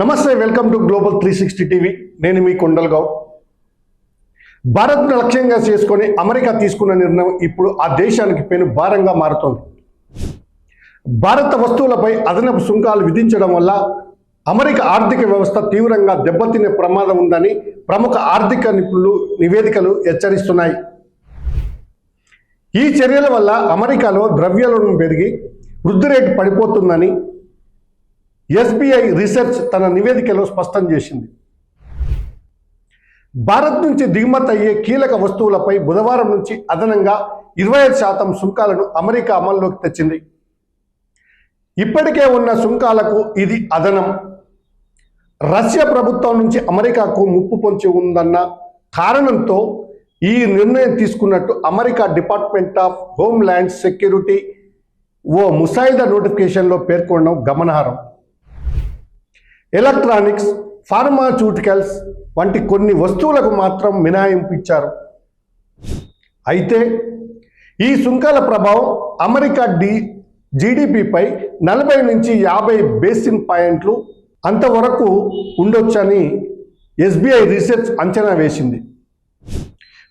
నమస్తే welcome to global three sixty TV. నేను మీ కొండలగావ్ భారత్ను లక్ష్యంగా చేసుకొని అమెరికా తీసుకున్న నిర్ణయం ఇప్పుడు ఆ దేశానికి పెను భారంగా మారుతోంది. భారత వస్తువులపై అదనపు సుంకాలు విధించడం వల్ల అమెరికా ఆర్థిక వ్యవస్థ తీవ్రంగా దెబ్బతినే ప్రమాదం ఉందని ప్రముఖ ఆర్థిక నిపుణులు నివేదికలు హెచ్చరిస్తున్నాయి. ఈ చర్యల వల్ల అమెరికాలో ద్రవ్యోల్బణం పెరిగి వృద్ధి రేటు పడిపోతుందని ఎస్బీఐ రీసెర్చ్ తన నివేదికలో స్పష్టం చేసింది. భారత్ నుంచి దిగుమతి అయ్యే కీలక వస్తువులపై బుధవారం నుంచి అదనంగా ఇరవై ఐదు శాతం సుంకాలను అమెరికా అమల్లోకి తెచ్చింది. ఇప్పటికే ఉన్న సుంకాలకు ఇది అదనం. రష్యా ప్రభుత్వం నుంచి అమెరికాకు ముప్పు పొంచి ఉందన్న కారణంతో ఈ నిర్ణయం తీసుకున్నట్టు America department of homeland security ఓ ముసాయిదా నోటిఫికేషన్లో పేర్కొనడం గమనార్హం. ఎలక్ట్రానిక్స్ ఫార్మాచ్యూటికల్స్ వంటి కొన్ని వస్తువులకు మాత్రం మినహాయింపు ఇచ్చారు అయితే ఈ సుంకాల ప్రభావం అమెరికా డి జీడిపిపై నలభై నుంచి యాభై బేసిన్ పాయింట్లు అంతవరకు ఉండొచ్చని ఎస్బీఐ రీసెర్చ్ అంచనా వేసింది.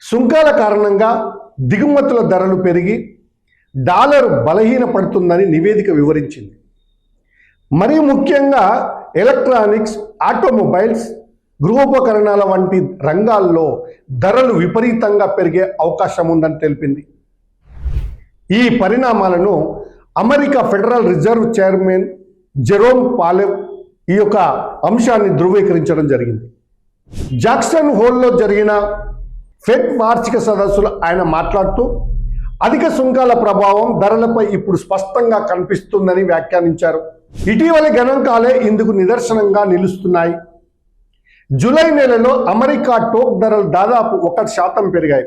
సుంకాల కారణంగా దిగుమతుల ధరలు పెరిగి డాలర్ బలహీనపడుతుందని నివేదిక వివరించింది. మరి ముఖ్యంగా ఎలక్ట్రానిక్స్ ఆటోమొబైల్స్ గృహోపకరణాల వంటి రంగాల్లో ధరలు విపరీతంగా పెరిగే అవకాశం ఉందని తెలిపింది. ఈ పరిణామాలను America federal reserve chairman Jerome Powell ఈ యొక్క అంశాన్ని ధృవీకరించడం జరిగింది. జాక్సన్ హోల్లో జరిగిన ఫెడ్ వార్షిక సదస్సులో ఆయన మాట్లాడుతూ అధిక సుంకాల ప్రభావం ధరలపై ఇప్పుడు స్పష్టంగా కనిపిస్తుందని వ్యాఖ్యానించారు. ఇటీవలి గణాంకాలే ఇందుకు నిదర్శనంగా నిలుస్తున్నాయి. జూలై నెలలో అమెరికా టోక్ ధరలు దాదాపు ఒక శాతం పెరిగాయి.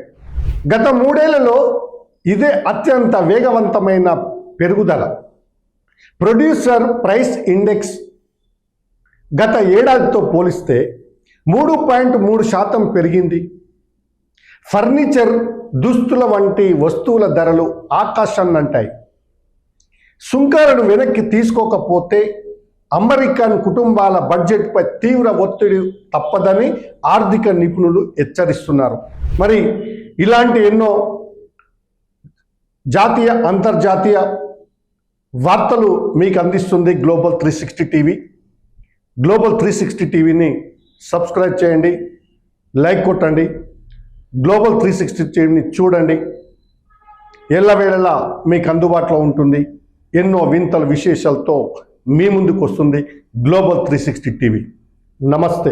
గత మూడేళ్ళలో ఇదే అత్యంత వేగవంతమైన పెరుగుదల. ప్రొడ్యూసర్ ప్రైస్ ఇండెక్స్ గత ఏడాదితో పోలిస్తే మూడు పాయింట్ మూడు శాతం పెరిగింది. ఫర్నిచర్ దుస్తుల వంటి వస్తువుల ధరలు ఆకాశాన్నంటాయి. అంటాయి సుంకాలను వెనక్కి తీసుకోకపోతే అమెరికన్ కుటుంబాల బడ్జెట్పై తీవ్ర ఒత్తిడి తప్పదని ఆర్థిక నిపుణులు హెచ్చరిస్తున్నారు. మరి ఇలాంటి ఎన్నో జాతీయ అంతర్జాతీయ వార్తలు మీకు అందిస్తుంది global three sixty TV global three sixty టీవీని సబ్స్క్రైబ్ చేయండి లైక్ కొట్టండి గ్లోబల్ త్రీ సిక్స్టీ టీవీని చూడండి. ఎల్లవేళలా మీకు అందుబాటులో ఉంటుంది. ఎన్నో వింతల విశేషాలతో మీ ముందుకు వస్తుంది గ్లోబల్ త్రీ సిక్స్టీ టీవీ. నమస్తే.